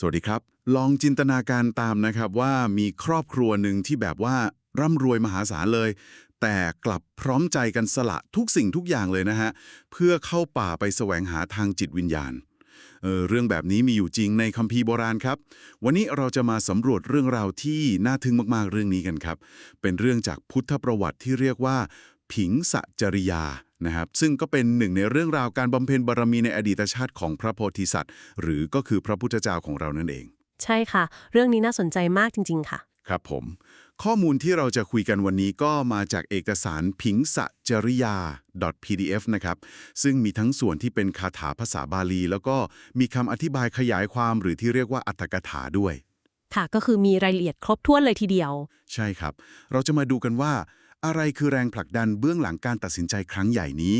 สวัสดีครับ ลองจินตนาการตามนะครับว่ามีครอบครัวหนึ่งที่แบบว่าร่ำรวยมหาศาลเลย แต่กลับพร้อมใจกันสละทุกสิ่งทุกอย่างเลยนะฮะ เพื่อเข้าป่าไปแสวงหาทางจิตวิญญาณเออเรื่องแบบนี้มีอยู่จริงในคัมภีร์โบราณครับ วันนี้เราจะมาสำรวจเรื่องราวที่น่าทึ่งมากๆเรื่องนี้กันครับ เป็นเรื่องจากพุทธประวัติที่เรียกว่า ผิงสจริยา นะครับซึ่งก็เป็นหนึ่งในเรื่องราวการบำเพ็ญบารมีในอดีตชาติของพระโพธิสัตว์ หรือก็คือพระพุทธเจ้าของเรานั่นเอง ใช่ค่ะ เรื่องนี้น่าสนใจมากจริง ๆ ค่ะ ครับผม ข้อมูลที่เราจะคุยกันวันนี้ก็มาจากเอกสารผิงสจริยา .pdf นะครับ ซึ่งมีทั้งส่วนที่เป็นคาถาภาษาบาลี แล้วก็มีคำอธิบายขยายความหรือที่เรียกว่าอัตถกถาด้วย ค่ะ ก็คือมีรายละเอียดครบถ้วนเลยทีเดียว ใช่ครับ เราจะมาดูกันว่า อะไรคือแรงผลักดันเบื้องหลังการตัดสินใจครั้งใหญ่นี้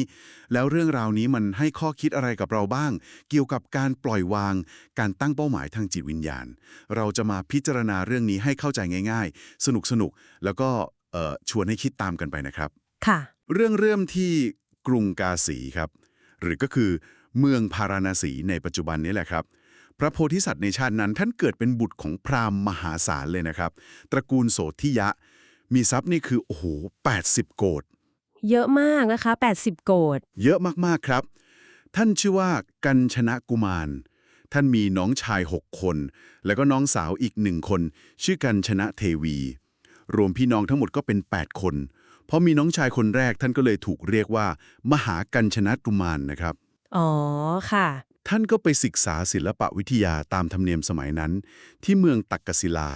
แล้วเรื่องราวนี้มันให้ข้อคิดอะไรกับเราบ้าง เกี่ยวกับการปล่อยวาง การตั้งเป้าหมายทางจิตวิญญาณ เราจะมาพิจารณาเรื่องนี้ให้เข้าใจง่าย ๆ สนุกๆแล้วก็เอ่อชวนให้คิดตามกันไปนะครับ ค่ะ เรื่องเริ่มที่กรุงกาสีครับ หรือก็คือเมืองพาราณสีในปัจจุบันนี้แหละครับพระโพธิสัตว์ในชาตินั้นท่านเกิดเป็นบุตรของพราหมณ์มหาศาลเลยนะครับ ตระกูลโสธิยะ มีทรัพย์นี่คือ โอ้โห 80 โกดเยอะมากนะคะ 80 โกดเยอะมากๆครับ ท่านชื่อว่ากัญชนะกุมาร ท่านมีน้องชาย 6 คน แล้วก็น้องสาวอีกหนึ่งคน ชื่อกัญชนะเทวี รวมพี่น้องทั้งหมดก็เป็น 8 คน เพราะมีน้องชายคนแรกท่านก็เลยถูกเรียกว่า มหากัญชนะกุมารนะครับ อ๋อค่ะ ท่านก็ไปศึกษาศิลปวิทยาตามธรรมเนียมสมัยนั้น ที่เมืองตักกศิลา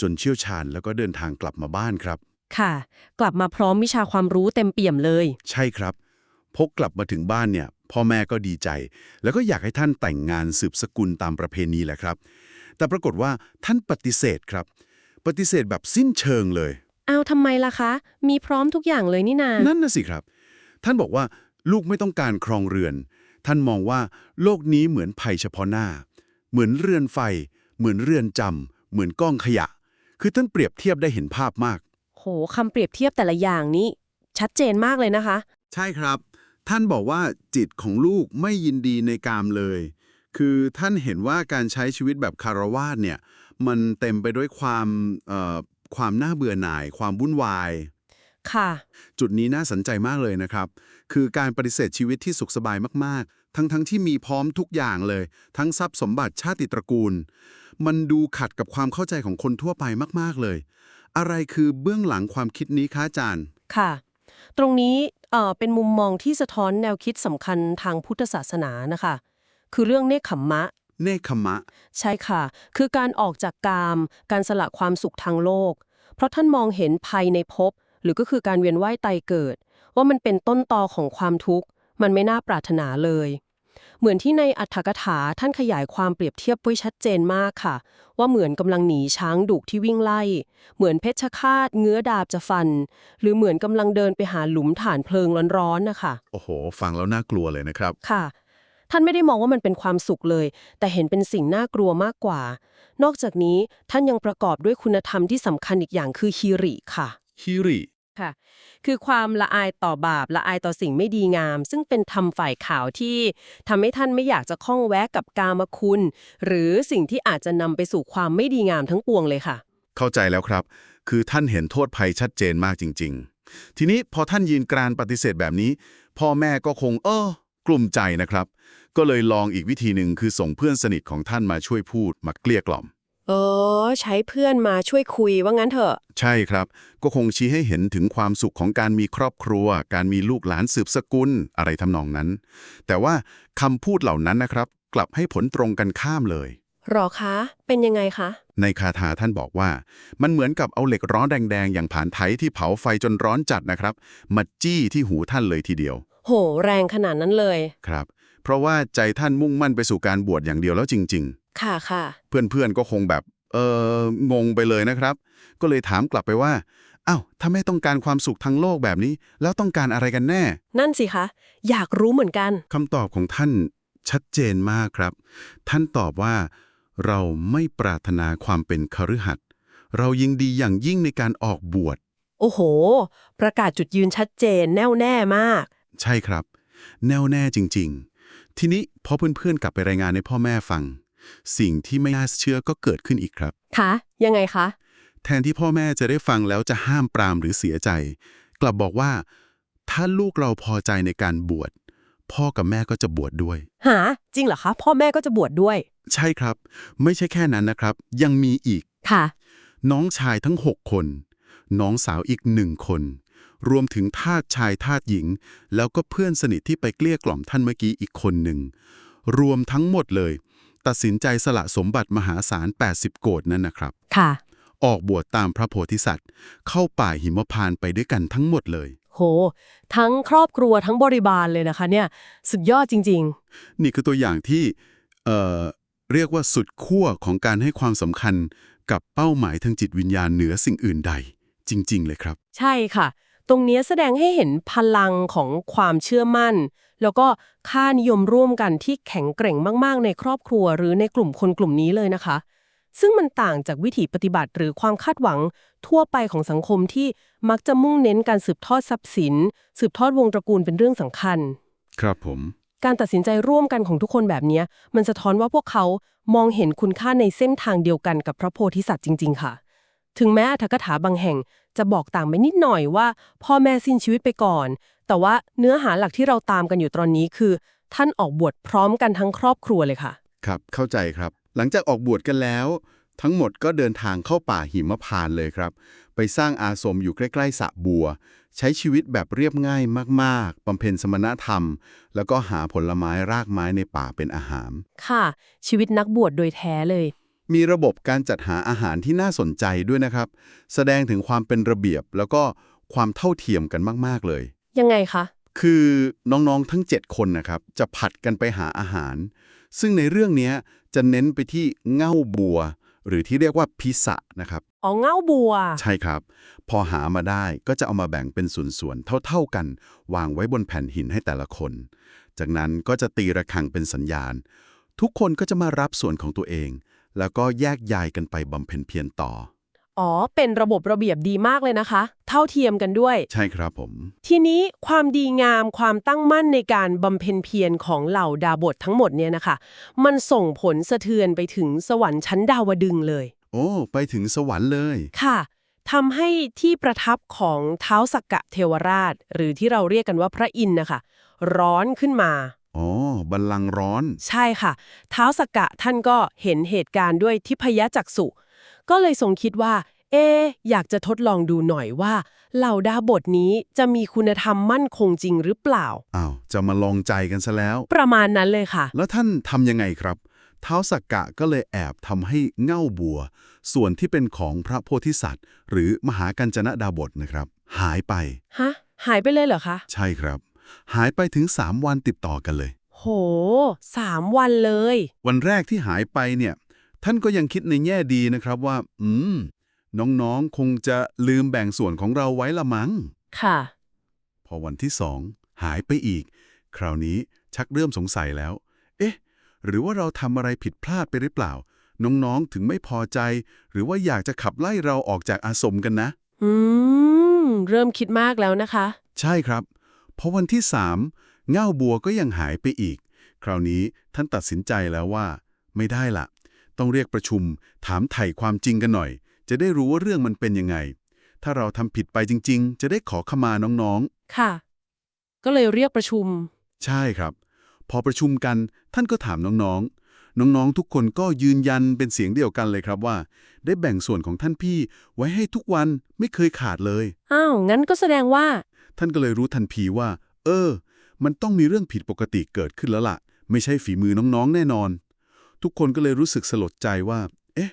จนเชี่ยวชาญแล้วก็เดินทางกลับมาบ้านครับ ค่ะ กลับมาพร้อมวิชาความรู้เต็มเปี่ยมเลย ใช่ครับ พกกลับมาถึงบ้านเนี่ย พ่อแม่ก็ดีใจ แล้วก็อยากให้ท่านแต่งงานสืบสกุลตามประเพณีแหละครับ แต่ปรากฏว่าท่านปฏิเสธครับ ปฏิเสธแบบสิ้นเชิงเลยอ้าวทำไมล่ะคะ มีพร้อมทุกอย่างเลยนี่นา นั่นน่ะสิครับ ท่านบอกว่าลูกไม่ต้องการครองเรือน ท่านมองว่าโลกนี้เหมือนภัยเฉพาะหน้า เหมือนเรือนไฟ เหมือนเรือนจำเหมือนกล้องขยะ คือท่านเปรียบเทียบได้เห็นภาพมาก โหคำเปรียบเทียบแต่ละอย่างนี้ ชัดเจนมากเลยนะคะ ใช่ครับ ท่านบอกว่าจิตของลูกไม่ยินดีในกามเลย คือท่านเห็นว่าการใช้ชีวิตแบบคารวาสเนี่ย มันเต็มไปด้วยความเอ่อความน่าเบื่อหน่าย ความวุ่นวาย ค่ะ จุดนี้น่าสนใจมากเลยนะครับ คือการปฏิเสธชีวิตที่สุขสบายมากๆ ทั้งๆทที่มีพร้อมทุกอย่างเลย ทั้งทรัพย์สมบัติชาติตระกูล มันดูขัดกับความเข้าใจของคนทั่วไปมาก ๆ เลย อะไรคือเบื้องหลังความคิดนี้คะอาจารย์ ค่ะ ตรงนี้เอ่อเป็นมุมมองที่สะท้อนแนวคิดสำคัญทางพุทธศาสนานะคะ คือเรื่องเนคขมมะ เนคขมะใช่ค่ะ คือการออกจากกาม การสละความสุขทางโลก เพราะท่านมองเห็นภัยในภพ หรือก็คือการเวียนว่ายตายเกิด ว่ามันเป็นต้นตอของความทุกข์ มันไม่น่าปรารถนาเลย เหมือนที่ในอัฏฐกถาท่านขยายความเปรียบเทียบไว้ชัดเจนมากค่ะ ว่าเหมือนกำลังหนีช้างดุที่วิ่งไล่ เหมือนเพชฌฆาตเงื้อดาบจะฟัน หรือเหมือนกำลังเดินไปหาหลุมฐานเพลิงร้อนๆนะคะโอ้โห ฟังแล้วน่ากลัวเลยนะครับค่ะ ท่านไม่ได้มองว่ามันเป็นความสุขเลย แต่เห็นเป็นสิ่งน่ากลัวมากกว่า นอกจากนี้ท่านยังประกอบด้วยคุณธรรมที่สำคัญอีกอย่างคือฮิริค่ะฮิริ ค่ะ คือความละอายต่อบาปละอายต่อสิ่งไม่ดีงาม ซึ่งเป็นธรรมฝ่ายขาวที่ทำให้ท่านไม่อยากจะข้องแวะกับกามคุณ หรือสิ่งที่อาจจะนำไปสู่ความไม่ดีงามทั้งปวงเลยค่ะ เข้าใจแล้วครับ คือท่านเห็นโทษภัยชัดเจนมากจริง ๆ ทีนี้พอท่านยืนกรานปฏิเสธแบบนี้ พ่อแม่ก็คง เออกลุ่มใจนะครับ ก็เลยลองอีกวิธีหนึ่งคือส่งเพื่อนสนิทของท่านมาช่วยพูดมาเกลี้ยกล่อม เออ ใช้เพื่อนมาช่วยคุยว่างั้นเถอะ ใช่ครับ ก็คงชี้ให้เห็นถึงความสุขของการมีครอบครัว การมีลูกหลานสืบสกุล อะไรทำนองนั้น แต่ว่าคำพูดเหล่านั้นนะครับ กลับให้ผลตรงกันข้ามเลย หรอคะ เป็นยังไงคะ ในคาถาท่านบอกว่า มันเหมือนกับเอาเหล็กร้อนแดงๆ อย่างผ่านไถที่เผาไฟจนร้อนจัดนะครับ มาจี้ที่หูท่านเลยทีเดียว โห แรงขนาดนั้นเลย ครับ เพราะว่าใจท่านมุ่งมั่นไปสู่การบวชอย่างเดียวแล้วจริง ค่ะค่ะๆเพื่อนๆก็คงแบบ เอองงไปเลยนะครับ ก็เลยถามกลับไปว่าอ้าวถ้าไม่ต้องการความสุขทางโลกแบบนี้ แล้วต้องการอะไรกันแน่ นั่นสิคะ อยากรู้เหมือนกันคำตอบของท่านชัดเจนมากครับ ท่านตอบว่า เราไม่ปรารถนาความเป็นคฤหัสถ์เรายิงดีอย่างยิ่งในการออกบวช โอ้โห ประกาศจุดยืนชัดเจนแน่วแน่มาก ใช่ครับ แน่วแน่จริง ๆ ทีนี้พอเพื่อนๆกลับไปรายงานให้พ่อแม่ฟัง สิ่งที่ไม่น่าเชื่อก็เกิดขึ้นอีกครับคะยังไงคะ แทนที่พ่อแม่จะได้ฟังแล้วจะห้ามปรามหรือเสียใจ กลับบอกว่า ถ้าลูกเราพอใจในการบวช พ่อกับแม่ก็จะบวชดด้วย หา จริงเหรอคะ พ่อแม่ก็จะบวชดด้วย ใช่ครับ ไม่ใช่แค่นั้นนะครับ ยังมีอีก ค่ะ น้องชายทั้ง 6 คน น้องสาวอีกหนึ่งคน รวมถึงทาสชายทาสหญิง แล้วก็เพื่อนสนิทที่ไปเกลี้ยกล่อมท่านเมื่อกี้อีกคนหนึ่ง รวมทั้งหมดเลย ตัดสินใจสละสมบัติมหาศาล 80 โกดนั่นนะครับ ค่ะ ออกบวชตามพระโพธิสัตว์ เข้าป่าหิมพานต์ไปด้วยกันทั้งหมดเลย โห ทั้งครอบครัวทั้งบริบาลเลยนะคะเนี่ย สุดยอดจริง นี่คือตัวอย่างที่เอ่อเรียกว่าสุดขั้วของการให้ความสำคัญกับเป้าหมายทางจิตวิญญาณเหนือสิ่งอื่นใด จริง ๆ เลยครับ ๆ ใช่ค่ะ ตรงเนี้ยแสดงให้เห็นพลังของความเชื่อมั่น แล้วก็ค่านิยมร่วมกันที่แข็งแกร่งมาก ๆ ในครอบครัว หรือในกลุ่มคนกลุ่มนี้เลยนะคะ ซึ่งมันต่างจากวิถีปฏิบัติหรือความคาดหวังทั่วไปของสังคมที่มักจะมุ่งเน้นการสืบทอดทรัพย์สิน สืบทอดวงตระกูลเป็นเรื่องสำคัญ ครับผมการตัดสินใจร่วมกันของทุกคนแบบเนี้ยมันสะท้อนว่าพวกเขามองเห็นคุณค่าในเส้นทางเดียวกันกับพระโพธิสัตว์จริง ๆ ค่ะ ถึงแม้อรรถกถาบางแห่งจะบอกต่างไปนิดหน่อยว่า พ่อแม่สิ้นชีวิตไปก่อน แต่ว่าเนื้อหาหลักที่เราตามกันอยู่ตอนนี้คือ ท่านออกบวชพร้อมกันทั้งครอบครัวเลยค่ะ ครับ เข้าใจครับ หลังจากออกบวชกันแล้ว ทั้งหมดก็เดินทางเข้าป่าหิมพานต์เลยครับ ไปสร้างอาสมอยู่ใกล้ๆสระบัว ใช้ชีวิตแบบเรียบง่ายมากๆบำเพ็ญสมณธรรม แล้วก็หาผลไม้รากไม้ในป่าเป็นอาหาร ค่ะ ชีวิตนักบวชโดยแท้เลยมีระบบการจัดหาอาหารที่น่าสนใจด้วยนะครับ แสดงถึงความเป็นระเบียบแล้วก็ความเท่าเทียมกันมาก ๆ เลย ยังไงคะ คือน้องๆทั้ง 7 คนนะครับ จะผัดกันไปหาอาหาร ซึ่งในเรื่องเนี้ยจะเน้นไปที่เง่าบัว หรือที่เรียกว่าพิสะนะครับ อ๋อเง่าบัว ใช่ครับ พอหามาได้ก็จะเอามาแบ่งเป็นส่วนๆ เท่าๆกัน วางไว้บนแผ่นหินให้แต่ละคน จากนั้นก็จะตีระฆังเป็นสัญญาณ ทุกคนก็จะมารับส่วนของตัวเอง แล้วก็แยกย้ายกันไปบำเพ็ญเพียรต่อ อ๋อ เป็นระบบระเบียบดีมากเลยนะคะ เท่าเทียมกันด้วย ใช่ครับผม ทีนี้ความดีงามความตั้งมั่นในการบำเพ็ญเพียรของเหล่าดาบททั้งหมดเนี่ยนะคะ มันส่งผลสะเทือนไปถึงสวรรค์ชั้นดาวดึงส์เลย โอ้ ไปถึงสวรรค์เลยค่ะทำให้ที่ประทับของเท้าสักกะเทวราช หรือที่เราเรียกกันว่าพระอินทร์นะคะ ร้อนขึ้นมา อ๋อ บัลลังก์ร้อน ใช่ค่ะ เท้าสักกะท่านก็เห็นเหตุการณ์ด้วยทิพยจักษุ ก็เลยทรงคิดว่า เอะอยากจะทดลองดูหน่อยว่า เหล่าดาบทนี้จะมีคุณธรรมมั่นคงจริงหรือเปล่า อ้าว จะมาลองใจกันซะแล้ว ประมาณนั้นเลยค่ะ แล้วท่านทำยังไงครับ เท้าสักกะก็เลยแอบทำให้เง่าบัว ส่วนที่เป็นของพระโพธิสัตว์ หรือมหากัญจนดาบทนะครับ หายไป ฮะ หายไปเลยเหรอคะ ใช่ครับ หายไปถึง 3 วันติดต่อกันเลย โหสามวันเลย วันแรกที่หายไปเนี่ย ท่านก็ยังคิดในแง่ดีนะครับว่า อืม น้องๆ คงจะลืมแบ่งส่วนของเราไว้ละมั้ง ค่ะ พอวันที่สองหายไปอีก คราวนี้ชักเริ่มสงสัยแล้ว เอ๊ะ หรือว่าเราทำอะไรผิดพลาดไปหรือเปล่า น้องๆ ถึงไม่พอใจ หรือว่าอยากจะขับไล่เราออกจากอาสมกันนะ อืม เริ่มคิดมากแล้วนะคะ ใช่ครับ พอวันที่สามเง่าบัวก็ยังหายไปอีก คราวนี้ท่านตัดสินใจแล้วว่า ไม่ได้ละ ต้องเรียกประชุม ถามไถ่ความจริงกันหน่อย จะได้รู้ว่าเรื่องมันเป็นยังไง ถ้าเราทำผิดไปจริง ๆ จะได้ขอขมาน้องๆค่ะ ก็เลยเรียกประชุมใช่ครับ พอประชุมกันท่านก็ถามน้องๆ น้องๆทุกคนก็ยืนยันเป็นเสียงเดียวกันเลยครับว่า ได้แบ่งส่วนของท่านพี่ไว้ให้ทุกวันไม่เคยขาดเลย อ้าว งั้นก็แสดงว่า ท่านก็เลยรู้ทันทีว่า เออ มันต้องมีเรื่องผิดปกติเกิดขึ้นแล้วล่ะ ไม่ใช่ฝีมือน้องๆ แน่นอน ทุกคนก็เลยรู้สึกสลดใจว่า เอ๊ะ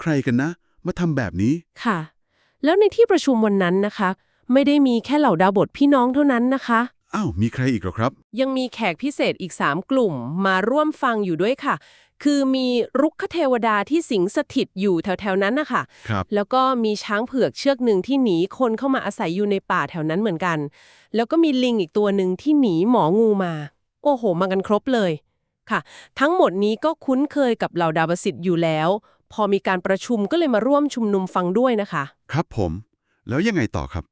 ใครกันนะ มาทำแบบนี้ ค่ะ แล้วในที่ประชุมวันนั้นนะคะ ไม่ได้มีแค่เหล่าดาวบทพี่น้องเท่านั้นนะคะ อ้าว มีใครอีกเหรอครับ ยังมีแขกพิเศษอีก 3 กลุ่มมาร่วมฟังอยู่ด้วยค่ะ คือมีรุกขเทวดาที่สิงสถิตอยู่แถวๆนั้นนะคะครับ แล้วก็มีช้างเผือกเชือกหนึ่งที่หนีคนเข้ามาอาศัยอยู่ในป่าแถวนั้นเหมือนกัน แล้วก็มีลิงอีกตัวหนึ่งที่หนีหมองูมา โอ้โห มากันครบเลย ค่ะ ทั้งหมดนี้ก็คุ้นเคยกับเหล่าดาบสิทธิ์อยู่แล้ว พอมีการประชุมก็เลยมาร่วมชุมนุมฟังด้วยนะคะ ครับผม แล้วยังไงต่อครับ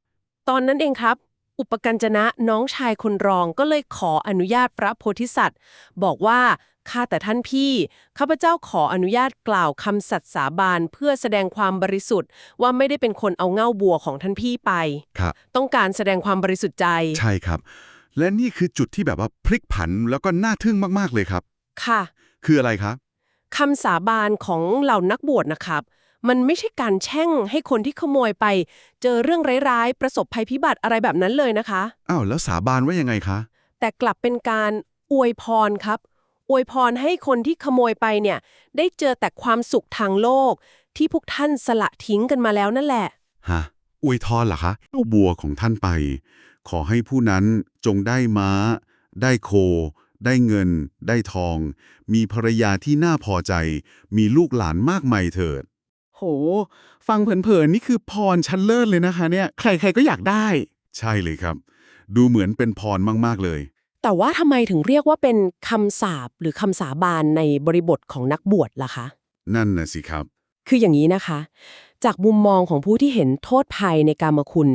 ตอนนั้นเองครับ อุปกัญจนะน้องชายคนรองก็เลยขออนุญาตพระโพธิสัตว์ บอกว่าข้าแต่ท่านพี่ ข้าพเจ้าขออนุญาตกล่าวคำสัตย์สาบานเพื่อแสดงความบริสุทธิ์ ว่าไม่ได้เป็นคนเอาเง่าบัวของท่านพี่ไป ครับ ต้องการแสดงความบริสุทธิ์ใจ ใช่ครับ และนี่คือจุดที่แบบว่าพลิกผันแล้วก็น่าทึ่งมากๆเลยครับ ค่ะ คืออะไรครับคำสาบานของเหล่านักบวชนะครับ มันไม่ใช่การแช่งให้คนที่ขโมยไป เจอเรื่องร้ายๆ ประสบภัยพิบัติอะไรแบบนั้นเลยนะคะ อ้าวแล้วสาบานว่ายังไงคะ แต่กลับเป็นการอวยพรครับ อวยพรให้คนที่ขโมยไปเนี่ย ได้เจอแต่ความสุขทางโลก ที่พวกท่านสละทิ้งกันมาแล้วนั่นแหละ ฮะอวยทอนเหรอคะเอาบัวของท่านไป ขอให้ผู้นั้นจงได้ม้า ได้โค ได้เงิน ได้ทอง มีภรรยาที่น่าพอใจ มีลูกหลานมากมายเถิด โห ฟังเผินๆนี่คือพรชั้นเลิศเลยนะคะเนี่ย ใครๆก็อยากได้ ใช่เลยครับ ดูเหมือนเป็นพรมากๆเลย แต่ว่าทำไมถึงเรียกว่าเป็นคำสาปหรือคำสาบานในบริบทของนักบวชล่ะคะ นั่นน่ะสิครับ คืออย่างนี้นะคะ จากมุมมองของผู้ที่เห็นโทษภัยในกามคุณ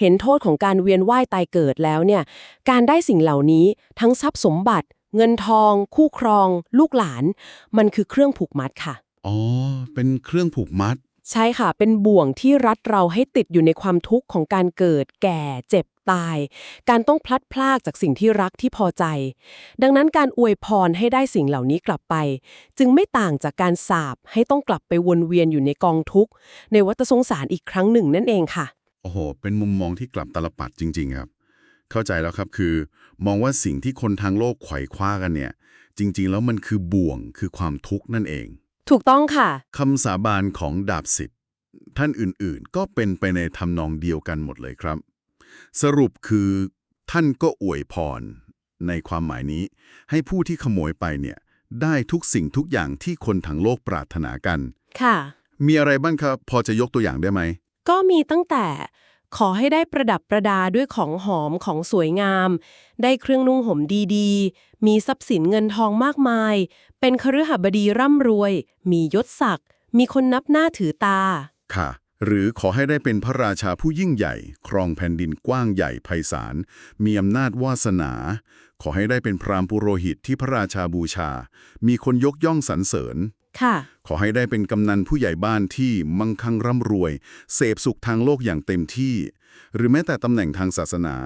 เห็นโทษของการเวียนว่ายตายเกิดแล้วเนี่ย การได้สิ่งเหล่านี้ทั้งทรัพย์สมบัติ เงินทอง คู่ครอง ลูกหลาน มันคือเครื่องผูกมัดค่ะ อ๋อ เป็นเครื่องผูกมัด ใช่ค่ะ เป็นบ่วงที่รัดเราให้ติดอยู่ในความทุกข์ของการเกิด แก่ เจ็บ ตาย การต้องพลัดพรากจากสิ่งที่รักที่พอใจ ดังนั้นการอวยพรให้ได้สิ่งเหล่านี้กลับไป จึงไม่ต่างจากการสาบให้ต้องกลับไปวนเวียนอยู่ในกองทุกข์ ในวัฏสงสารอีกครั้งหนึ่งนั่นเองค่ะ โอ้โห เป็นมุมมองที่กลับตลปัดจริง ๆ ครับ เข้าใจแล้วครับคือ มองว่าสิ่งที่คนทางโลกไขว่คว้ากันเนี่ย จริง ๆ แล้วมันคือบ่วงคือความทุกข์นั่นเอง ถูกต้องค่ะคำสาบานของดาบสิทธิ์ท่านอื่นๆ ก็เป็นไปในทำนองเดียวกันหมดเลยครับ สรุปคือท่านก็อวยพร ในความหมายนี้ ให้ผู้ที่ขโมยไปเนี่ยได้ทุกสิ่งทุกอย่างที่คนทั้งโลกปรารถนากัน ค่ะ มีอะไรบ้างครับ พอจะยกตัวอย่างได้ไหม ก็มีตั้งแต่ขอให้ได้ประดับประดาด้วยของหอมของสวยงาม ได้เครื่องนุ่งห่มดีๆ มีทรัพย์สินเงินทองมากมาย เป็นคฤหบดีร่ำรวย มียศศักดิ์ มีคนนับหน้าถือตา ค่ะ หรือขอให้ได้เป็นพระราชาผู้ยิ่งใหญ่ ครองแผ่นดินกว้างใหญ่ไพศาล มีอำนาจวาสนา ขอให้ได้เป็นพราหมณ์ปุโรหิตที่พระราชาบูชา มีคนยกย่องสรรเสริญ ค่ะ ขอให้ได้เป็นกำนันผู้ใหญ่บ้านที่มั่งคั่งร่ำรวย เสพสุขทางโลกอย่างเต็มที่ หรือแม้แต่ตำแหน่งทางศาสนา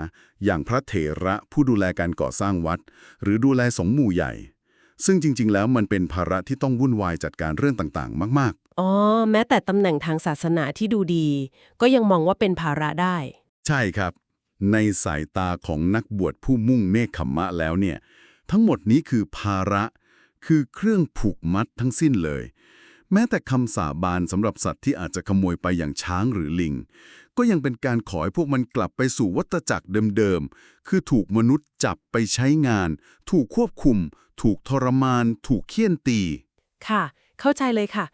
อย่างพระเถระผู้ดูแลการก่อสร้างวัด หรือดูแลสงฆ์หมู่ใหญ่ ซึ่งจริง ๆ แล้วมันเป็นภาระที่ต้องวุ่นวายจัดการเรื่องต่างๆ มากอ๋อ แม้แต่ตำแหน่งทางศาสนาที่ดูดี ก็ยังมองว่าเป็นภาระได้ๆใช่ครับ ในสายตาของนักบวชผู้มุ่งเนคขมมะแล้วเนี่ย ทั้งหมดนี้คือภาระ คือเครื่องผูกมัดทั้งสิ้นเลย แม้แต่คำสาบานสำหรับสัตว์ที่อาจจะขโมยไปอย่างช้างหรือลิง ก็ยังเป็นการขอให้พวกมันกลับไปสู่วัฏจักรเดิมๆ คือถูกมนุษย์จับไปใช้งาน ถูกควบคุม ถูกทรมาน ถูกเคี่ยนตี ค่ะ เข้าใจเลยค่ะ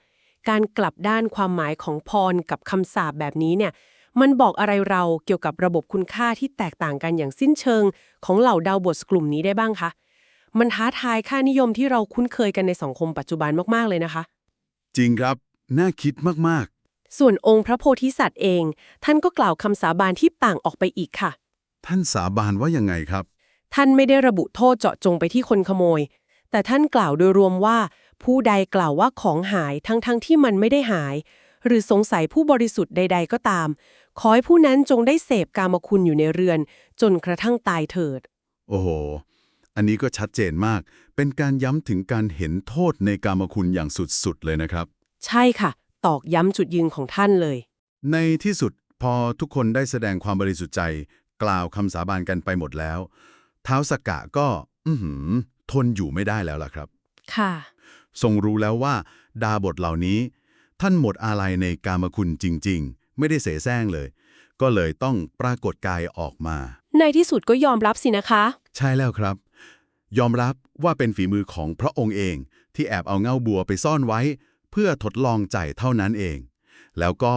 การกลับด้านความหมายของพรกับคำสาปแบบนี้เนี่ย มันบอกอะไรเราเกี่ยวกับระบบคุณค่าที่แตกต่างกันอย่างสิ้นเชิง ของเหล่าดาวบทกลุ่มนี้ได้บ้างคะ มันท้าทายค่านิยมที่เราคุ้นเคยกันในสังคมปัจจุบันมากๆเลยนะคะ จริงครับ น่าคิดมาก ส่วนองค์พระโพธิสัตว์เอง ท่านก็กล่าวคำสาบานที่ต่างออกไปอีกค่ะๆท่านสาบานว่ายังไงครับ ท่านไม่ได้ระบุโทษเจาะจงไปที่คนขโมย แต่ท่านกล่าวโดยรวมว่า ผู้ใดกล่าวว่าของหายทั้งๆทที่มันไม่ได้หาย หรือสงสัยผู้บริสุทธิ์ใด ๆ ก็ตาม ขอให้ผู้นั้นจงได้เสพกามคุณอยู่ในเรือน จนกระทั่งตายเถิด โอ้โหอันนี้ก็ชัดเจนมาก เป็นการย้ำถึงการเห็นโทษในกามคุณอย่างสุดๆ เลยนะครับ ใช่ค่ะ ตอกย้ำจุดยืนของท่านเลย ในที่สุดพอทุกคนได้แสดงความบริสุทธิ์ใจ กล่าวคำสาบานกันไปหมดแล้วเท้าวสกกะก็ อือหือ ทนอยู่ไม่ได้แล้วล่ะครับ ค่ะ ทรงรู้แล้วว่า ดาบทเหล่านี้ ท่านหมดอาลัยในกามคุณจริง ๆ ไม่ได้เสแสร้งเลย ก็เลยต้องปรากฏกายออกมา ในที่สุดก็ยอมรับสินะคะ ใช่แล้วครับ ยอมรับว่าเป็นฝีมือของพระองค์เอง ที่แอบเอาเง่าบัวไปซ่อนไว้ เพื่อทดลองใจเท่านั้นเอง แล้วก็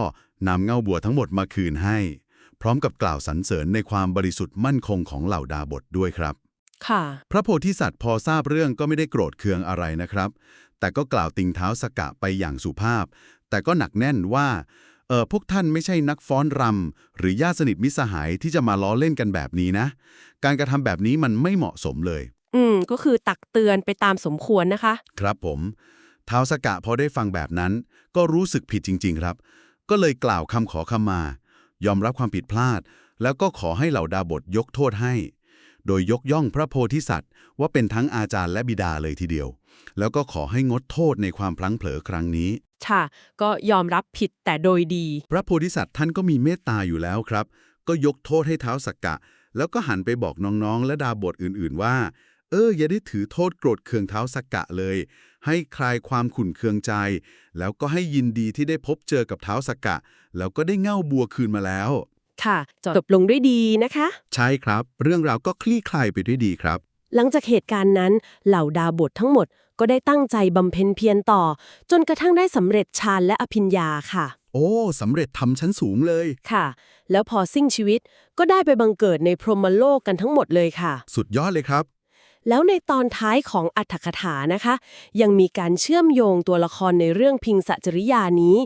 นำเง่าบัวทั้งหมดมาคืนให้ พร้อมกับกล่าวสรรเสริญในความบริสุทธิ์มั่นคงของเหล่าดาบทด้วยครับ ค่ะ พระโพธิสัตว์พอทราบเรื่องก็ไม่ได้โกรธเคืองอะไรนะครับ แต่ก็กล่าวติงเท้าสกกะไปอย่างสุภาพ แต่ก็หนักแน่นว่าเออพวกท่านไม่ใช่นักฟ้อนรำหรือญาติสนิทมิตรสหายที่จะมาล้อเล่นกันแบบนี้นะ การกระทำแบบนี้มันไม่เหมาะสมเลย อืม ก็คือตักเตือนไปตามสมควรนะคะ ครับผม ท้าวสกะพอได้ฟังแบบนั้น ก็รู้สึกผิดจริง ๆ ครับ ก็เลยกล่าวคำขอขมา ยอมรับความผิดพลาด แล้วก็ขอให้เหล่าดาบทยกโทษให้ โดยยกย่องพระโพธิสัตว์ ว่าเป็นทั้งอาจารย์และบิดาเลยทีเดียว แล้วก็ขอให้งดโทษในความพลั้งเผลอครั้งนี้ ค่ะ ก็ยอมรับผิดแต่โดยดี พระโพธิสัตว์ท่านก็มีเมตตาอยู่แล้วครับ ก็ยกโทษให้เท้าสักกะ แล้วก็หันไปบอกน้องๆ และดาบทอื่น ๆ ว่า เอออย่าได้ถือโทษโกรธเคืองเท้าสักกะเลย ให้คลายความขุ่นเคืองใจ แล้วก็ให้ยินดีที่ได้พบเจอกับเท้าสักกะ แล้วก็ได้เง่าบัวคืนมาแล้ว ค่ะจบลงด้วยดีนะคะ ใช่ครับ เรื่องราวก็คลี่คลายไปด้วยดีครับ หลังจากเหตุการณ์นั้น เหล่าดาบททั้งหมดก็ได้ตั้งใจบำเพ็ญเพียรต่อ จนกระทั่งได้สำเร็จฌานและอภิญญาค่ะ โอ้สำเร็จทำชั้นสูงเลย ค่ะ แล้วพอสิ้นชีวิตก็ได้ไปบังเกิดในพรหมโลกกันทั้งหมดเลยค่ะ สุดยอดเลยครับ แล้วในตอนท้ายของอัฏฐกถานะคะ ยังมีการเชื่อมโยงตัวละครในเรื่องพิงสจริยานี้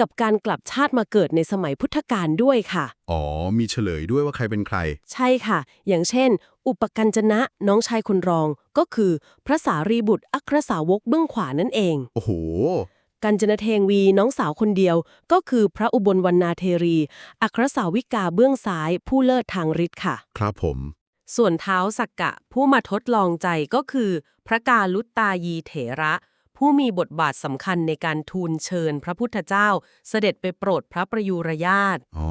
กับการกลับชาติมาเกิดในสมัยพุทธกาลด้วยค่ะ อ๋อ มีเฉลยด้วยว่าใครเป็นใคร ใช่ค่ะ อย่างเช่น อุปกัญจนะน้องชายคนรอง ก็คือพระสารีบุตรอัครสาวกเบื้องขวานั่นเอง โอ้โหกัญจนเทงวีน้องสาวคนเดียว ก็คือพระอุบลวรรณาเทรี อัครสาวิกาเบื้องซ้าย ผู้เลิศทางฤทธิ์ค่ะ ครับผม ส่วนเท้าสักกะ ผู้มาทดลองใจก็คือ พระกาลุตตายีเถระ ผู้มีบทบาทสำคัญในการทูลเชิญพระพุทธเจ้า เสด็จไปโปรดพระประยุรญาตอ๋อ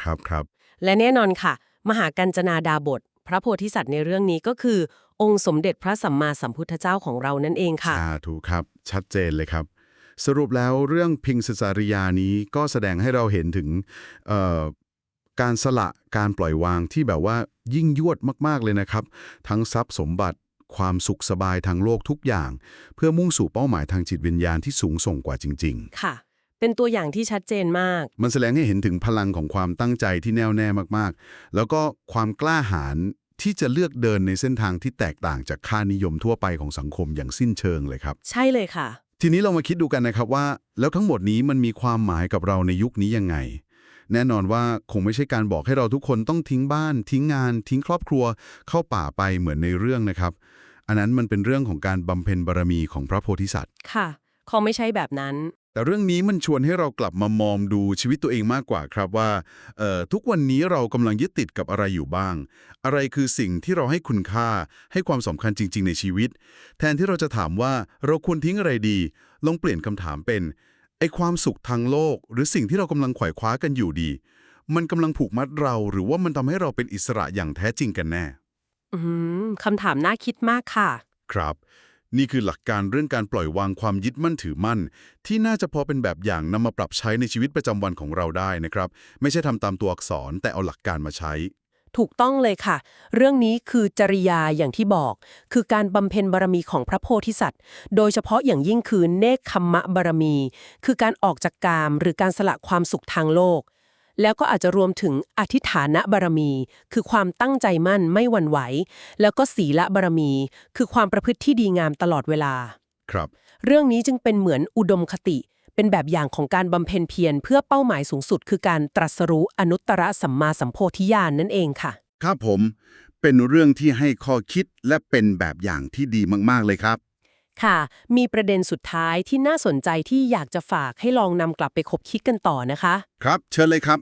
ครับครับ และแน่นอนค่ะ มหากัญจนาดาบท พระโพธิสัตว์ในเรื่องนี้ก็คือ องค์สมเด็จพระสัมมาสัมพุทธเจ้าของเรานั่นเองค่ะสาธุครับ ชัดเจนเลยครับ สรุปแล้วเรื่องพิงสจาริยานี้ก็แสดงให้เราเห็นถึงเอ่อ การสละการปล่อยวางที่แบบว่ายิ่งยวดมากๆเลยนะครับ ทั้งทรัพย์สมบัติความสุขสบายทางโลกทุกอย่าง เพื่อมุ่งสู่เป้าหมายทางจิตวิญญาณที่สูงส่งกว่าจริงค่ะ เป็นตัวอย่างที่ชัดเจนมากๆมันแสดงให้เห็นถึงพลังของความตั้งใจที่แน่วแน่มากๆ แล้วก็ความกล้าหาญที่จะเลือกเดินในเส้นทางที่แตกต่างจากค่านิยมทั่วไปของสังคมอย่างสิ้นเชิงเลยครับ ใช่เลยค่ะ ทีนี้เรามาคิดดูกันนะครับว่า แล้วทั้งหมดนี้มันมีความหมายกับเราในยุคนี้ยังไง แน่นอนว่าคงไม่ใช่การบอกให้เราทุกคนต้องทิ้งบ้าน ทิ้งงาน ทิ้งครอบครัว เข้าป่าไปเหมือนในเรื่องนะครับ อันนั้นมันเป็นเรื่องของการบำเพ็ญบารมีของพระโพธิสัตว์ ค่ะคงไม่ใช่แบบนั้น แต่เรื่องนี้มันชวนให้เรากลับมามองดูชีวิตตัวเองมากกว่าครับว่าเอ่อทุกวันนี้เรากำลังยึดติดกับอะไรอยู่บ้าง อะไรคือสิ่งที่เราให้คุณค่า ให้ความสำคัญจริง ๆ ในชีวิต แทนที่เราจะถามว่าเราควรทิ้งอะไรดี ลองเปลี่ยนคำถามเป็น ไอความสุขทางโลก หรือสิ่งที่เรากำลังไขว่คว้ากันอยู่ดี มันกำลังผูกมัดเรา หรือว่ามันทำให้เราเป็นอิสระอย่างแท้จริงกันแน่อืมคำถามน่าคิดมากค่ะ ครับ นี่คือหลักการเรื่องการปล่อยวางความยึดมั่นถือมั่น ที่น่าจะพอเป็นแบบอย่างนำมาปรับใช้ในชีวิตประจำวันของเราได้นะครับ ไม่ใช่ทำตามตัวอักษรแต่เอาหลักการมาใช้ ถูกต้องเลยค่ะ เรื่องนี้คือจริยาอย่างที่บอก คือการบำเพ็ญบารมีของพระโพธิสัตว์ โดยเฉพาะอย่างยิ่งคือเนคขมมะบารมี คือการออกจากกามหรือการสละความสุขทางโลก แล้วก็อาจจะรวมถึงอธิฐานะบารมี คือความตั้งใจมั่นไม่หวั่นไหว แล้วก็ศีละบารมี คือความประพฤติที่ดีงามตลอดเวลา ครับ เรื่องนี้จึงเป็นเหมือนอุดมคติ เป็นแบบอย่างของการบำเพ็ญเพียรเพื่อเป้าหมายสูงสุด คือการตรัสรู้อนุตตรสัมมาสัมโพธิญาณนั่นเองค่ะ ครับผม เป็นเรื่องที่ให้ข้อคิดและเป็นแบบอย่างที่ดีมาก ๆ เลยครับ ค่ะ มีประเด็นสุดท้ายที่น่าสนใจที่อยากจะฝากให้ลองนำกลับไปคบคิดกันต่อนะคะ ครับ เชิญเลยครับ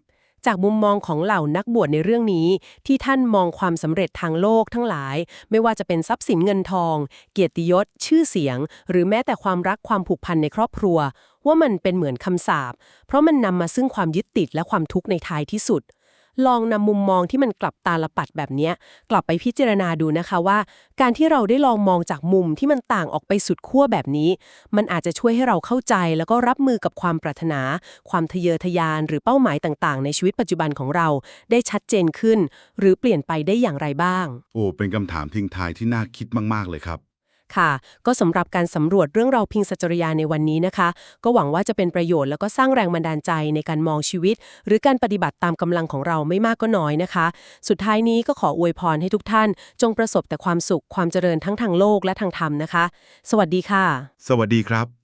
จากมุมมองของเหล่านักบวชในเรื่องนี้ ที่ท่านมองความสำเร็จทางโลกทั้งหลาย ไม่ว่าจะเป็นทรัพย์สินเงินทอง เกียรติยศ ชื่อเสียง หรือแม้แต่ความรักความผูกพันในครอบครัว ว่ามันเป็นเหมือนคำสาปเพราะมันนำมาซึ่งความยึดติดและความทุกข์ในท้ายที่สุด ลองนำมุมมองที่มันกลับตาลปัดแบบนี้กลับไปพิจารณาดูนะคะว่า การที่เราได้ลองมองจากมุมที่มันต่างออกไปสุดขั้วแบบนี้ มันอาจจะช่วยให้เราเข้าใจ แล้วก็รับมือกับความปรารถนา ความทะเยอทะยานหรือเป้าหมายต่างๆ ในชีวิตปัจจุบันของเราได้ชัดเจนขึ้น หรือเปลี่ยนไปได้อย่างไรบ้าง โอ้เป็นคำถามทิ้งท้ายที่น่าคิดมาก ๆ เลยครับ ค่ะ ก็สำหรับการสำรวจเรื่องเราพิงสัจริยาในวันนี้นะคะ ก็หวังว่าจะเป็นประโยชน์แล้วก็สร้างแรงบันดาลใจในการมองชีวิต หรือการปฏิบัติตามกำลังของเราไม่มากก็น้อยนะคะ สุดท้ายนี้ก็ขออวยพรให้ทุกท่าน จงประสบแต่ความสุขความเจริญทั้งทางโลกและทางธรรมนะคะ สวัสดีค่ะ สวัสดีครับ